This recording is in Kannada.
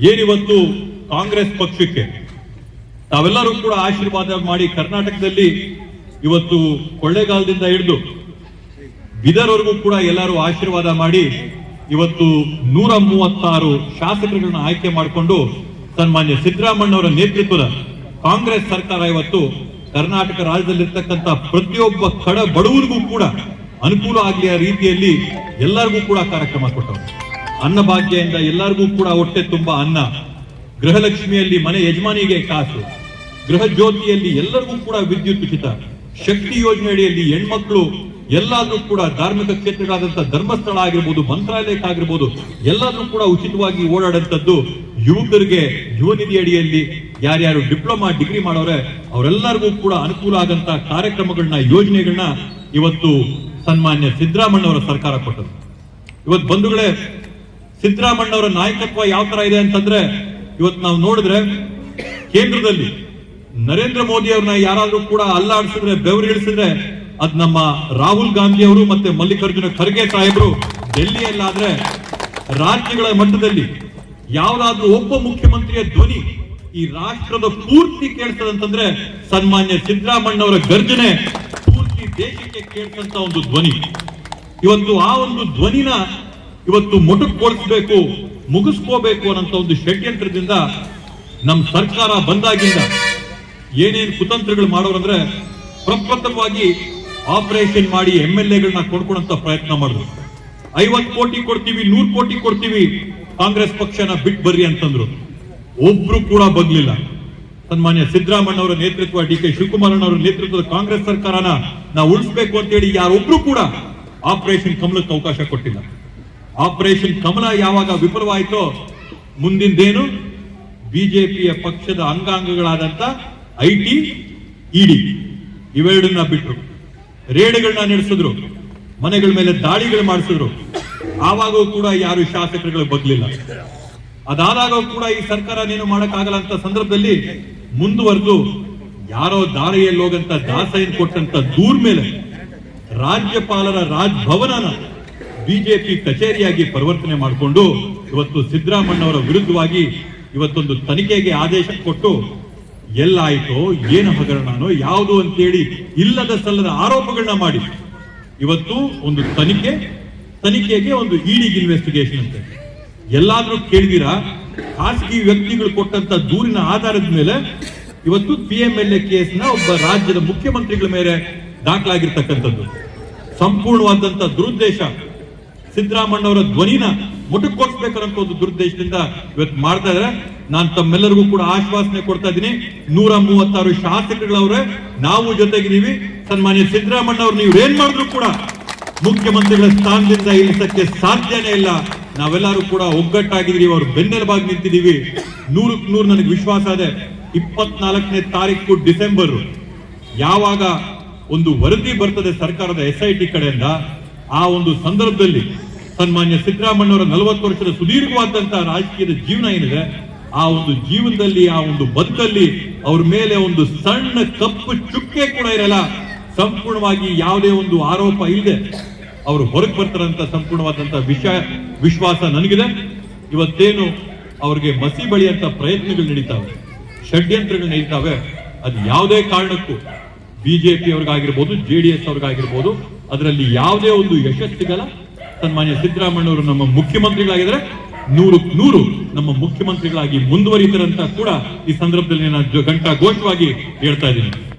ಏನಿವತ್ತು ಕಾಂಗ್ರೆಸ್ ಪಕ್ಷಕ್ಕೆ ತಾವೆಲ್ಲರೂ ಕೂಡ ಆಶೀರ್ವಾದ ಮಾಡಿ ಕರ್ನಾಟಕದಲ್ಲಿ ಇವತ್ತು ಕೊಳ್ಳೇಗಾಲದಿಂದ ಹಿಡಿದು ಬಿದರ್ವರೆಗೂ ಕೂಡ ಎಲ್ಲರೂ ಆಶೀರ್ವಾದ ಮಾಡಿ ಇವತ್ತು ನೂರ ಮೂವತ್ತಾರು ಶಾಸಕರುಗಳನ್ನ ಆಯ್ಕೆ ಮಾಡಿಕೊಂಡು ಸನ್ಮಾನ್ಯ ಸಿದ್ದರಾಮಣ್ಣವರ ನೇತೃತ್ವದ ಕಾಂಗ್ರೆಸ್ ಸರ್ಕಾರ ಇವತ್ತು ಕರ್ನಾಟಕ ರಾಜ್ಯದಲ್ಲಿರ್ತಕ್ಕಂಥ ಪ್ರತಿಯೊಬ್ಬ ಕಡ ಬಡವರಿಗೂ ಕೂಡ ಅನುಕೂಲ ಆಗಲಿ ಆ ರೀತಿಯಲ್ಲಿ ಎಲ್ಲರಿಗೂ ಕೂಡ ಕಾರ್ಯಕ್ರಮ ಕೊಟ್ಟವರು ಅನ್ನಭಾಗ್ಯದಿಂದ ಎಲ್ಲರಿಗೂ ಕೂಡ ಹೊಟ್ಟೆ ತುಂಬಾ ಅನ್ನ. ಗೃಹಲಕ್ಷ್ಮಿಯಲ್ಲಿ ಮನೆ ಯಜಮಾನಿಗೆ ಕಾಸು. ಗೃಹ ಜ್ಯೋತಿಯಲ್ಲಿ ಎಲ್ಲರಿಗೂ ಕೂಡ ವಿದ್ಯುತ್ ಉಚಿತ. ಶಕ್ತಿ ಯೋಜನೆಯಡಿಯಲ್ಲಿ ಹೆಣ್ಮಕ್ಳು, ಎಲ್ಲಾದ್ರೂ ಕೂಡ ಧಾರ್ಮಿಕ ಕ್ಷೇತ್ರಗಳಾದಂತಹ ಧರ್ಮಸ್ಥಳ ಆಗಿರ್ಬೋದು ಮಂತ್ರಾಲಯಕ್ಕಾಗಿರ್ಬೋದು ಎಲ್ಲಾದ್ರೂ ಕೂಡ ಉಚಿತವಾಗಿ ಓಡಾಡಂತದ್ದು ಯುವಕರಿಗೆ ಯುವ ನಿಧಿ ಅಡಿಯಲ್ಲಿ ಯಾರ್ಯಾರು ಡಿಪ್ಲೊಮಾ, ಡಿಗ್ರಿ ಮಾಡೋರೆ, ಅವರೆಲ್ಲರಿಗೂ ಕೂಡ ಅನುಕೂಲ ಆಗಂತ ಕಾರ್ಯಕ್ರಮಗಳನ್ನ, ಯೋಜನೆಗಳನ್ನ ಇವತ್ತು ಸನ್ಮಾನ್ಯ ಸಿದ್ದರಾಮಣ್ಣವರ ಸರ್ಕಾರ ಕೊಟ್ಟರು ಇವತ್ತು ಬಂಧುಗಳೇ ಸಿದ್ದರಾಮಣ್ಣವರ ನಾಯಕತ್ವ ಯಾವ ತರ ಇದೆ ಅಂತಂದ್ರೆ ಇವತ್ತು ನಾವು ನೋಡಿದ್ರೆ ಕೇಂದ್ರದಲ್ಲಿ ನರೇಂದ್ರ ಮೋದಿ ಅವ್ರನ್ನ ಯಾರಾದ್ರೂ ಕೂಡ ಅಲ್ಲಾಡಿಸಿದ್ರೆ ಬೆವರು ಇಳಿಸಿದ್ರೆ ಅದ್ ನಮ್ಮ ರಾಹುಲ್ ಗಾಂಧಿ ಅವರು ಮತ್ತೆ ಮಲ್ಲಿಕಾರ್ಜುನ ಖರ್ಗೆ ಸಾಹೇಬರು ಡೆಲ್ಲಿಯಲ್ಲಾದ್ರೆ ರಾಜ್ಯಗಳ ಮಟ್ಟದಲ್ಲಿ ಯಾವ್ದಾದ್ರೂ ಒಬ್ಬ ಮುಖ್ಯಮಂತ್ರಿಯ ಧ್ವನಿ ಈ ರಾಷ್ಟ್ರದ ಪೂರ್ತಿ ಕೇಳ್ತದಂತಂದ್ರೆ ಸನ್ಮಾನ್ಯ ಸಿದ್ದರಾಮಣ್ಣವರ ಗರ್ಜನೆ ಪೂರ್ತಿ ದೇಶಕ್ಕೆ ಕೇಳ್ತಂತ ಒಂದು ಧ್ವನಿ. ಇವತ್ತು ಆ ಒಂದು ಧ್ವನಿನ ಇವತ್ತು ಮೊಟಕ್ಕೊಳಿಸ್ಬೇಕು, ಮುಗಿಸ್ಕೋಬೇಕು ಅನ್ನೋ ಒಂದು ಷಡ್ಯಂತ್ರದಿಂದ ನಮ್ಮ ಸರ್ಕಾರ ಬಂದಾಗಿಂದ ಏನೇನು ಕುತಂತ್ರಗಳು ಮಾಡೋರಂದ್ರೆ ಪ್ರಪ್ರಥಮವಾಗಿ ಆಪರೇಷನ್ ಮಾಡಿ ಎಂ ಎಲ್ ಎಗಳನ್ನ ಕೊಡ್ಕೊಳಂತ ಪ್ರಯತ್ನ ಮಾಡಿದ್ರು ಐವತ್ ಕೋಟಿ ಕೊಡ್ತೀವಿ, ನೂರ್ ಕೋಟಿ ಕೊಡ್ತೀವಿ, ಕಾಂಗ್ರೆಸ್ ಪಕ್ಷನ ಬಿಟ್ಟು ಬರ್ರಿ ಅಂತಂದ್ರು. ಒಬ್ರು ಕೂಡ ಬಗ್ಲಿಲ್ಲ ಸನ್ಮಾನ್ಯ ಸಿದ್ದರಾಮಣ್ಣವರ ನೇತೃತ್ವ, ಡಿ ಕೆ ಶಿವಕುಮಾರಣ್ಣವರ ನೇತೃತ್ವದ ಕಾಂಗ್ರೆಸ್ ಸರ್ಕಾರನ ನಾವು ಉಳಿಸ್ಬೇಕು ಅಂತೇಳಿ ಯಾರೊಬ್ರು ಕೂಡ ಆಪರೇಷನ್ ಕಮಲಕ್ಕೆ ಅವಕಾಶ ಕೊಟ್ಟಿಲ್ಲ. ಆಪರೇಷನ್ ಕಮಲ ಯಾವಾಗ ವಿಫಲವಾಯಿತೋ ಮುಂದಿಂದೇನು ಬಿಜೆಪಿಯ ಪಕ್ಷದ ಅಂಗಾಂಗಗಳಾದಂತ ಐ ಟಿ ಇಡಿ ಇವೆರಡನ್ನ ಬಿಟ್ರು. ರೇಡ್ಗಳನ್ನ ನಡೆಸಿದ್ರು, ಮನೆಗಳ ಮೇಲೆ ದಾಳಿಗಳು ಮಾಡಿಸಿದ್ರು. ಆವಾಗೂ ಕೂಡ ಯಾರು ಶಾಸಕರುಗಳು ಬಗ್ಲಿಲ್ಲ. ಅದಾದಾಗ ಕೂಡ ಈ ಸರ್ಕಾರ ನೀನು ಮಾಡಕ್ಕಾಗಲ್ಲ ಅಂತ ಸಂದರ್ಭದಲ್ಲಿ ಮುಂದುವರೆದು ಯಾರೋ ದಾರಿಯಲ್ಲಿ ಹೋಗಂತ ದಾಸೈನ್ ಕೊಟ್ಟಂತ ದೂರ್ ಮೇಲೆ ರಾಜ್ಯಪಾಲರ ರಾಜ್ಭವನನ ಬಿಜೆಪಿ ಕಚೇರಿಯಾಗಿ ಪರಿವರ್ತನೆ ಮಾಡಿಕೊಂಡು ಇವತ್ತು ಸಿದ್ದರಾಮಣ್ಣವರ ವಿರುದ್ಧವಾಗಿ ಇವತ್ತೊಂದು ತನಿಖೆಗೆ ಆದೇಶ ಕೊಟ್ಟು ಎಲ್ಲಾಯಿತೋ ಏನು ಹಗರಣನೋ ಯಾವುದು ಅಂತೇಳಿ ಇಲ್ಲದ ಸಲ್ಲದ ಆರೋಪಗಳನ್ನ ಮಾಡಿ. ಇವತ್ತು ಒಂದು ತನಿಖೆ, ತನಿಖೆಗೆ ಒಂದು ಇಡಿಗೆ ಇನ್ವೆಸ್ಟಿಗೇಷನ್ ಅಂತ. ಎಲ್ಲಾದ್ರೂ ಕೇಳಿದಿರಾ? ಖಾಸಗಿ ವ್ಯಕ್ತಿಗಳು ಕೊಟ್ಟಂತ ದೂರಿನ ಆಧಾರದ ಮೇಲೆ ಇವತ್ತು ಪಿ ಎಂ ಎಲ್ ಎ ಕೇಸ್ನ ಒಬ್ಬ ರಾಜ್ಯದ ಮುಖ್ಯಮಂತ್ರಿಗಳ ಮೇಲೆ ದಾಖಲಾಗಿರ್ತಕ್ಕಂಥದ್ದು. ಸಂಪೂರ್ಣವಾದಂತ ದುರುದ್ದೇಶ. ಸಿದ್ದರಾಮಣ್ಣವರ ಧ್ವನಿನ ಮುಟುಕೊಡಿಸ್ಬೇಕನ್ನೋ ಒಂದು ದುರುದ್ದೇಶದಿಂದ ಇವತ್ತು ಮಾಡ್ತಾ ಇದ್ರೆ ನಾನು ತಮ್ಮೆಲ್ಲರಿಗೂ ಕೂಡ ಆಶ್ವಾಸನೆ ಕೊಡ್ತಾ ಇದ್ದೀನಿ. ನೂರ ಮೂವತ್ತಾರು ಶಾಸಕರುಗಳವ್ರೆ, ನಾವು ಜೊತೆಗಿದ್ದೀವಿ. ಸನ್ಮಾನ್ಯ ಸಿದ್ದರಾಮಣ್ಣ ಅವ್ರು ನೀವು ಏನ್ ಮಾಡಿದ್ರು ಕೂಡ ಮುಖ್ಯಮಂತ್ರಿಗಳ ಸ್ಥಾನದಿಂದ ಇಳಿಸಕ್ಕೆ ಸಾಧ್ಯನೇ ಇಲ್ಲ. ನಾವೆಲ್ಲರೂ ಕೂಡ ಒಗ್ಗಟ್ಟಾಗಿದ್ದೀವಿ. ಅವ್ರು ಬೆನ್ನೆಲುಬಾಗಿ ನಿಂತಿದ್ದೀವಿ. ನೂರಕ್ಕೆ ನೂರು ನನಗೆ ವಿಶ್ವಾಸ ಇದೆ. ಇಪ್ಪತ್ನಾಲ್ಕನೇ ತಾರೀಕು ಡಿಸೆಂಬರ್. ಯಾವಾಗ ಒಂದು ವರದಿ ಬರ್ತದೆ ಸರ್ಕಾರದ ಎಸ್ ಐ ಟಿ ಕಡೆಯಿಂದ ಆ ಒಂದು ಸಂದರ್ಭದಲ್ಲಿ ಸನ್ಮಾನ್ಯ ಸಿದ್ದರಾಮಣ್ಣವರ ನಲವತ್ತು ವರ್ಷದ ಸುದೀರ್ಘವಾದಂತಹ ರಾಜಕೀಯದ ಜೀವನ ಏನಿದೆ, ಆ ಒಂದು ಜೀವನದಲ್ಲಿ, ಆ ಒಂದು ಬದುಕಲ್ಲಿ ಅವ್ರ ಮೇಲೆ ಒಂದು ಸಣ್ಣ ಕಪ್ಪು ಚುಕ್ಕೆ ಕೂಡ ಇರಲ್ಲ. ಸಂಪೂರ್ಣವಾಗಿ ಯಾವುದೇ ಒಂದು ಆರೋಪ ಇಲ್ಲದೆ ಅವರು ಹೊರಗೆ ಬರ್ತಾರಂತ ಸಂಪೂರ್ಣವಾದಂತಹ ವಿಷಯ, ವಿಶ್ವಾಸ ನನಗಿದೆ. ಇವತ್ತೇನು ಅವ್ರಿಗೆ ಮಸಿ ಬಳಿಯಂತ ಪ್ರಯತ್ನಗಳು ನಡೀತಾವೆ, ಷಡ್ಯಂತ್ರಗಳು ನಡೀತಾವೆ. ಅದು ಯಾವುದೇ ಕಾರಣಕ್ಕೂ ಬಿಜೆಪಿ ಅವ್ರಿಗಾಗಿರ್ಬೋದು ಜೆ ಡಿ ಎಸ್ ಅವ್ರಿಗಾಗಿರ್ಬೋದು ಅದರಲ್ಲಿ ಯಾವುದೇ ಒಂದು ಯಶಸ್ಸು ಸಿಗಲ್ಲ ಸನ್ಮಾನ್ಯ ಸಿದ್ದರಾಮಣ್ಣವರು ನಮ್ಮ ಮುಖ್ಯಮಂತ್ರಿಗಳಾಗಿದ್ರೆ ನೂರು ನೂರು ನಮ್ಮ ಮುಖ್ಯಮಂತ್ರಿಗಳಾಗಿ ಮುಂದುವರಿತಾರಂತ ಕೂಡ ಈ ಸಂದರ್ಭದಲ್ಲಿ ನಾನು ಗಂಟಾ ಘೋಷವಾಗಿ ಹೇಳ್ತಾ ಇದ್ದೀನಿ.